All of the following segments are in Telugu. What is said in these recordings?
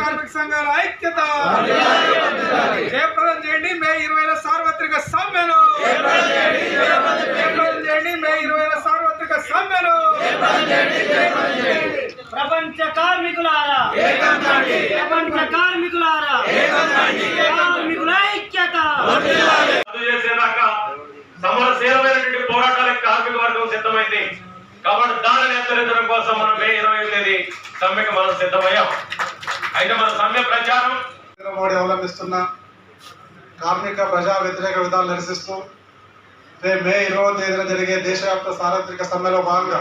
కార్మిక సంఘాల ఐక్యత. జయప్రదం చేయండి మే ఇరవై సార్వత్రిక సమ్మెను. జయప్రదం చేయండి మే ఇరవై సార్వత్రిక సమ్మెను. ప్రపంచ కార్మికులారా. ప్రపంచ కార్మికులారా. కార్మికుల ఐక్యత. సమరశీలమైనటువంటి పోరాటాలకు కార్మిక వర్గం సిద్ధమైంది. కాబట్టి దానిని ఎత్తరించడం కోసం మనం మే ఇరవై తేదీ సమ్మెకు మనం సిద్ధమయ్యాం. అయితే మన సమ్య ప్రచారం. నరేంద్ర మోడీ అవలంబిస్తున్న కార్మిక ప్రజా వ్యతిరేక విధాలు నిరసిస్తూ రేపు మే ఇరవై తేదీన జరిగే దేశవ్యాప్త సార్వత్రిక సమ్మెలో భాగంగా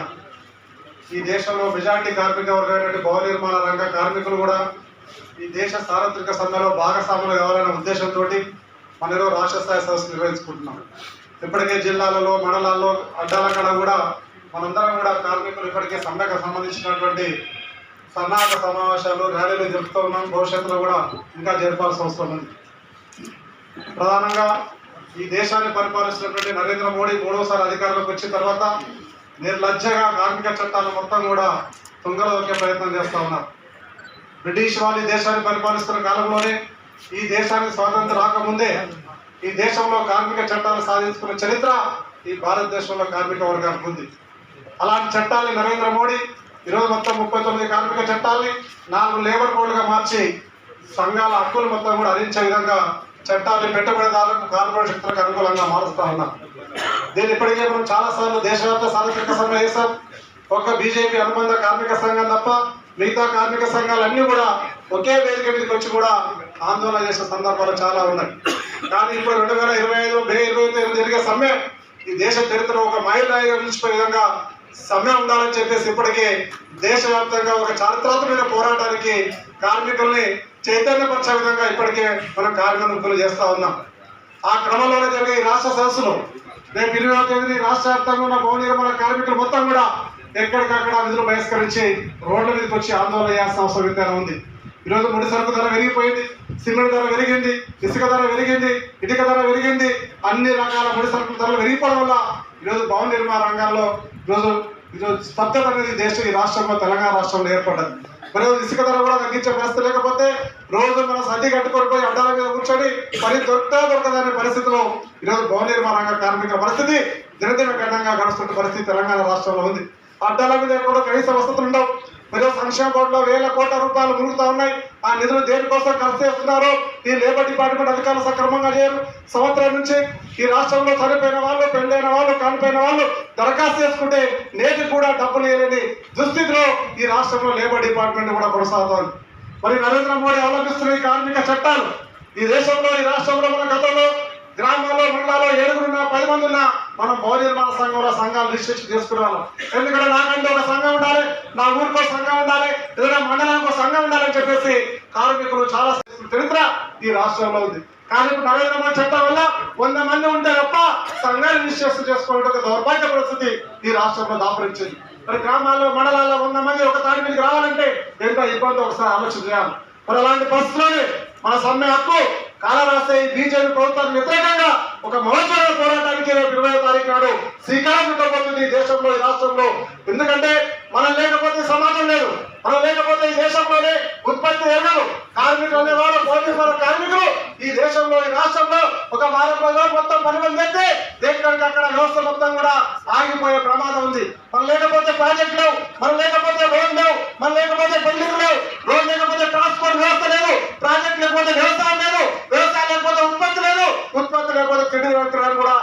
ఈ దేశంలో మెజార్టీ కార్మిక వర్గమైనటువంటి భవన నిర్మాణ రంగ కార్మికులు కూడా ఈ దేశ సార్వత్రిక సమ్మెలో భాగస్వాములు కావాలనే ఉద్దేశంతో మన ఈరోజు రాష్ట్ర స్థాయి సదస్సు నిర్వహించుకుంటున్నాం. ఇప్పటికే జిల్లాలలో మండలాల్లో అడ్డాల కూడా మనందరం కూడా కార్మికులు ఇప్పటికే సమ్మెకు సంబంధించినటువంటి సన్నాహక సమావేశాలు ర్యాలీలు జరుపుతూ ఉన్నాం. భవిష్యత్తులో కూడా ఇంకా జరపాల్సిన అవసరం ఉంది. ప్రధానంగా ఈ దేశాన్ని పరిపాలిస్తున్నటువంటి నరేంద్ర మోడీ మూడవసారి అధికారంలోకి వచ్చిన తర్వాత నిర్లజ్జగా కార్మిక చట్టాలు మొత్తం కూడా తుంగలదొక్కే ప్రయత్నం చేస్తూ ఉన్నారు. బ్రిటిష్ వాళ్ళు ఈ దేశాన్ని పరిపాలిస్తున్న కాలంలోనే ఈ దేశానికి స్వాతంత్రం రాకముందే ఈ దేశంలో కార్మిక చట్టాలు సాధించుకున్న చరిత్ర ఈ భారతదేశంలో కార్మిక వర్గానికి ఉంది. అలాంటి చట్టాన్ని నరేంద్ర మోడీ ఈరోజు మొత్తం ముప్పై తొమ్మిది కార్మిక చట్టాలని నాలుగు లేబర్ కోడ్గా మార్చి సంఘాల హక్కులు మొత్తం కూడా అందించే విధంగా చట్టాన్ని పెట్టుబడిదారులకు కార్పొరేట్ శక్తులకు అనుకూలంగా మారుస్తా ఉన్నాం. దీన్ని ఇప్పటికే మనం చాలాసార్లు దేశవ్యాప్త సార్వత్రిక సమ్మె చేశాం. ఒక్క బీజేపీ అనుబంధ కార్మిక సంఘం తప్ప మిగతా కార్మిక సంఘాలన్నీ కూడా ఒకే వేదిక మీదకి వచ్చి కూడా ఆందోళన చేసిన సందర్భాలు చాలా ఉన్నాయి. కానీ ఇప్పుడు రెండు వేల ఇరవై ఐదు మే ఇరవై తొమ్మిది జరిగే సమ్మె ఈ దేశ చరిత్రలో ఒక మహిళ నిలిచిపోయే విధంగా సమ్మె ఉండాలని చెప్పేసి ఇప్పటికే దేశవ్యాప్తంగా ఒక చారిత్రాత్మకమైన పోరాటానికి కార్మికుల్ని చైతన్యపరిచే విధంగా ఇప్పటికే మనం కార్మికులు చేస్తూ ఉన్నాం. ఆ క్రమంలోనే జరిగే రాష్ట్ర సదస్సులో రేపు ఇరవై తేదీ రాష్ట్ర వ్యాప్తంగా ఉన్న భవన నిర్మాణ కార్మికులు మొత్తం కూడా ఎక్కడికక్కడ విధులు బహిష్కరించి రోడ్ల మీదకి వచ్చి ఆందోళన చేయాల్సిన అవసరం ఎంతైనా ఉంది. ఈరోజు ముడి సరుకు ధర పెరిగిపోయింది సిమెంట్ ధర పెరిగింది ఇసుక ధర పెరిగింది ఇటుక ధర పెరిగింది అన్ని రకాల ముడి సరుకుల ధరలు పెరిగిపోవడం వల్ల ఈరోజు భవన నిర్మాణ రంగాల్లో ఈరోజు ఈరోజు స్తబ్దత అనేది దేశం ఈ రాష్ట్రంలో తెలంగాణ రాష్ట్రంలో ఏర్పడ్డది. మరి ఇసుక ధర కూడా తగ్గించే పరిస్థితి లేకపోతే రోజు మనం సర్ది కట్టుకొని పోయి అడ్డాల మీద కూర్చొని పని దొరుకుతా దొరకదనే పరిస్థితిలో ఈరోజు భవన నిర్మాణ రంగ కార్మిక పరిస్థితి దినదిన కఠినంగా గడుస్తున్న పరిస్థితి తెలంగాణ రాష్ట్రంలో ఉంది. అడ్డాల మీద కూడా కనీస వసతులు ఉండవు. మరియు సంక్షేమ బోర్డులో వేల కోట్ల రూపాయలు మురుగుతా ఉన్నాయి. నిధులు దేనికోసం ఖర్చు చేస్తున్నారో ఈ లేబర్ డిపార్ట్మెంట్ అధికారులు సక్రమంగా చేయరు. సంవత్సరం నుంచి ఈ రాష్ట్రంలో చనిపోయిన వాళ్ళు పెళ్ళైన వాళ్ళు కానిపోయిన వాళ్ళు దరఖాస్తు చేసుకుంటే నేటి కూడా డబ్బులు ఇవ్వలేని దుస్థితిలో ఈ రాష్ట్రంలో లేబర్ డిపార్ట్మెంట్ కూడా కొనసాగుతోంది. మరి నరేంద్ర మోడీ అవలంబిస్తున్న ఈ కార్మిక చట్టాలు ఈ దేశంలో ఈ రాష్ట్రంలో మన గతంలో గ్రామాల్లో మండలాల్లో ఏడుగురున్నా పది మంది ఉన్నా మనం భవన నిర్మాణ సంఘంలో సంఘాలు రిజిస్ట్రేషన్ చేసుకున్నాను ఎందుకంటే నాకంటే ఒక సంఘం ఉండాలి నా ఊరికో సంఘం ఉండాలి ఏదైనా మండలానికి సంఘం ఉండాలని చెప్పేసి కార్మికులు చాలా చరిత్ర ఈ రాష్ట్రంలో ఉంది. కానీ ఇప్పుడు నరేంద్ర మోడీ చట్టం వల్ల వంద మంది ఉంటే తప్ప సంఘాలు రిజిస్ట్రేషన్ చేసుకోవడం ఒక దౌర్భాగ్య పరిస్థితి ఈ రాష్ట్రంలో దాపరించింది. మరి గ్రామాల్లో మండలాల్లో వంద మంది ఒక తాడి మీదకి రావాలంటే ఎంత ఇబ్బంది ఒకసారి ఆలోచన చేయాలి మరి అలాంటి పరిస్థితుల్లోనే మన సమ్మె హక్కు కాలరాసే బీజేపీ ప్రభుత్వానికి వ్యతిరేకంగా ఒక మహోత్సవ పోరాటానికి రేపు ఇరవై తారీఖు నాడు శ్రీకారం చుట్టబోతుంది ఈ దేశంలో ఈ రాష్ట్రంలో. ఎందుకంటే మనం లేకపోతే సమాజం లేదు. మనం లేకపోతే ఈ దేశంలోనే ఉత్పత్తి జరగదు కార్మికులు అనేవారు పోటీ కార్మికులు ఈ దేశంలో ఈ రాష్ట్రంలో ఒక వారం రోజులు మొత్తం పని మంది అయితే ఎక్కడికి అక్కడ వ్యవస్థ మొత్తం కూడా ఆగిపోయే ప్రమాదం ఉంది. మనం లేకపోతే ప్రాజెక్ట్ లేవు మనం లేకపోతే రోడ్ లేవు మనం లేకపోతే బిల్డింగ్ లేవు రోడ్ లేకపోతే ట్రాన్స్పోర్ట్ వ్యవస్థ లేదు ప్రాజెక్ట్ లేకపోతే వ్యవసాయం లేదు వ్యవసాయం లేకపోతే ఉత్పత్తి లేదు ఉత్పత్తి లేకపోతే తిండి వ్యక్తులు కూడా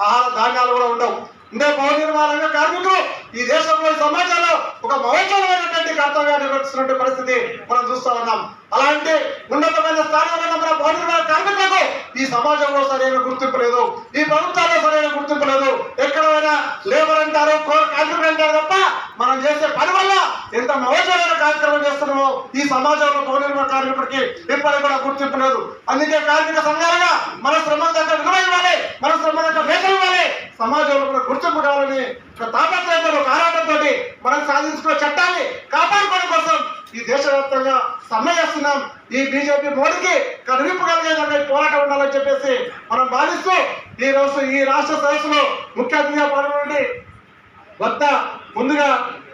ఆహార ధాన్యాలు కూడా ఉండవు ఇందే భవన నిర్మాణ రంగ కార్మికులు ఈ దేశంలో సమాజంలో ఒక మహోత్సవమైనటువంటి కర్తవ్యాన్ని నిర్వహిస్తున్న పరిస్థితి మనం చూస్తా ఉన్నాం. అలాంటి ఉన్నతమైన స్థానంలో మన పౌరుల కార్మికులకు ఈ సమాజంలో సరైన గుర్తింపు లేదు. ఈ ప్రభుత్వాల్లో సరైన గుర్తింపు లేదు. ఎక్కడైనా లేబర్ అంటారు కోర్ కార్మికులు అంటారు తప్ప మనం చేసే పని వల్ల ఎంత మహోత్సవమైన కార్యక్రమం చేస్తున్నామో ఈ సమాజంలో భవన కార్మికుడికి ఇప్పటికి కూడా గుర్తింపు లేదు అందుకే కార్మిక సంఘాలుగా మన శ్రమ దగ్గర విలువ ఇవ్వాలి. మన శ్రమ దగ్గర వేతనం ఇవ్వాలి. సమాజంలో కూడా గుర్తింపు కావాలని ఒక తాపత్రయంతో ఒక ఆరాటంతో మనం సాధించుకున్న చట్టాన్ని కాపాడుకోవడం కోసం ఈ దేశవ్యాప్తంగా సమ్మె చేస్తున్నాం. ఈ బీజేపీ మోడీకి కనువిప్పు కలిగే ఈ పోరాటం ఉండాలని చెప్పేసి మనం భావిస్తూ ఈ రోజు ఈ రాష్ట్ర సదస్సులో ముఖ్య అతిథిగా పాల్గొనండి. వద్ద ముందుగా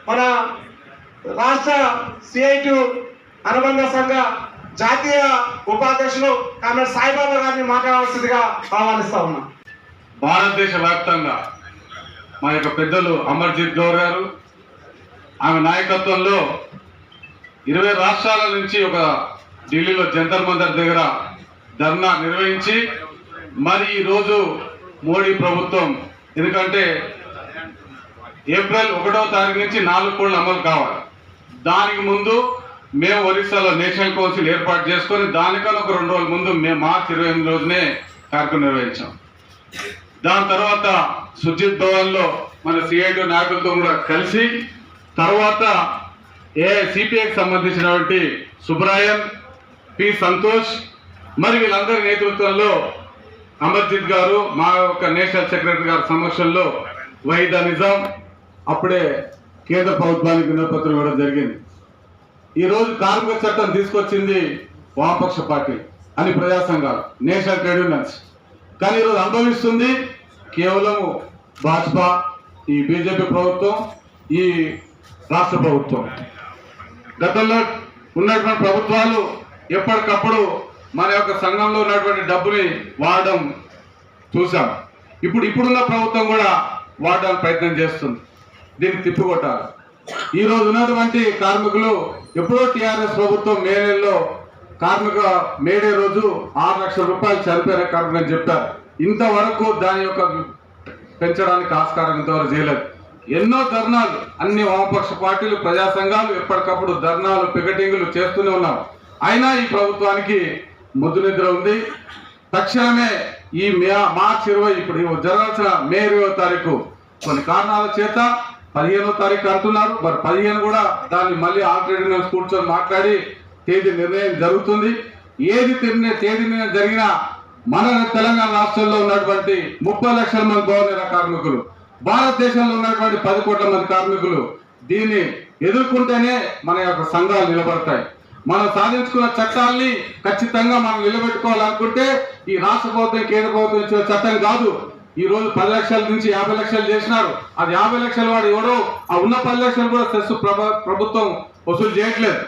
మన రాష్ట్ర సిఐటి అనుబంధ సంఘ జాతీయ ఉపాధ్యక్షులు కామ్రేడ్ సాయిబాబా గారిని మాట్లాడవలసిందిగా ఆహ్వానిస్తా ఉన్నాం. భారతదేశ వ్యాప్తంగా మా యొక్క పెద్దలు అమర్జీత్ గౌర్ గారు ఆమె నాయకత్వంలో ఇరవై రాష్ట్రాల నుంచి ఒక ఢిల్లీలో జంతర్ మంతర్ దగ్గర ధర్నా నిర్వహించి మరి ఈరోజు మోడీ ప్రభుత్వం ఎందుకంటే ఏప్రిల్ ఒకటో తారీఖు నుంచి నాలుగు కోళ్ళు అమలు కావాలి. దానికి ముందు మేము ఒరిస్సాలో నేషనల్ కౌన్సిల్ ఏర్పాటు చేసుకొని దానికన్నా ఒక రెండు రోజుల ముందు మేము మార్చి ఇరవై ఎనిమిది రోజునే కార్యక్రమం నిర్వహించాం. దాని తర్వాత సుజిత్ భవన్లో మన సిఐటి నాయకులతో కూడా కలిసి తర్వాత ఏ సిపిఐకి సంబంధించినటువంటి సుబ్రాయన్ పి సంతోష్ మరి వీళ్ళందరి నేతృత్వంలో అమర్జిత్ గారు మా యొక్క నేషనల్ సెక్రటరీ గారి సమక్షంలో వైద నిజాం అప్పుడే కేంద్ర ప్రభుత్వానికి వినపత్రం ఇవ్వడం జరిగింది. ఈరోజు కార్మిక చట్టం తీసుకొచ్చింది వామపక్ష పార్టీ అని ప్రజా సంఘాలు నేషనల్ ట్రేడ్ యూనియన్స్ కానీ ఈరోజు అనుభవిస్తుంది కేవలం భాజపా ఈ బీజేపీ ప్రభుత్వం ఈ రాష్ట్ర ప్రభుత్వం. గతంలో ఉన్నటువంటి ప్రభుత్వాలు ఎప్పటికప్పుడు మన యొక్క సంఘంలో ఉన్నటువంటి డబ్బుని వాడడం చూసాం ఇప్పుడు ఇప్పుడున్న ప్రభుత్వం కూడా వాడడానికి ప్రయత్నం చేస్తుంది. దీన్ని తిప్పికొట్టాలి. ఈ రోజు ఉన్నటువంటి కార్మికులు ఎప్పుడో టీఆర్ఎస్ ప్రభుత్వం మే నెలలో కార్మిక మేడే రోజు ఆరు లక్షల రూపాయలు చనిపోయిన కార్మికులు అని చెప్పారు ఇంతవరకు దాని యొక్క పెంచడానికి ఆస్కారం ఇంతవరకు చేయలేదు. ఎన్నో ధర్నాలు అన్ని వామపక్ష పార్టీలు ప్రజా సంఘాలు ఎప్పటికప్పుడు ధర్నాలు పికెటింగ్లు చేస్తూనే ఉన్నాం. అయినా ఈ ప్రభుత్వానికి ముద్దు నిద్ర ఉంది. తక్షణమే ఈ మే మార్చి ఇరవై ఇప్పుడు జరగాల్సిన మే ఇరవై తారీఖు కొన్ని కారణాల చేత పదిహేనో తారీఖు అంటున్నారు మరి పదిహేను కూడా దాన్ని మళ్ళీ ఆల్టర్నేటివ్ కూర్చొని మాట్లాడి తేదీ నిర్ణయం జరుగుతుంది. ఏది తిరిగిన తేదీ మీద జరిగిన మన తెలంగాణ రాష్ట్రంలో ఉన్నటువంటి ముప్పై లక్షల మంది భవన కార్మికులు భారతదేశంలో ఉన్నటువంటి పది కోట్ల మంది కార్మికులు దీన్ని ఎదుర్కొంటేనే మన యొక్క సంఘాలు నిలబడతాయి. మనం సాధించుకున్న చట్టాల్ని ఖచ్చితంగా మనం నిలబెట్టుకోవాలనుకుంటే ఈ రాష్ట్ర ప్రభుత్వం కేంద్ర ప్రభుత్వం ఇచ్చిన చట్టం కాదు. ఈ రోజు పది లక్షల నుంచి యాభై లక్షలు చేసినారు. అది యాభై లక్షల వాడు ఎవడో? ఆ ఉన్న పది లక్షలు కూడా సెస్ ప్రభుత్వం వసూలు చేయట్లేదు.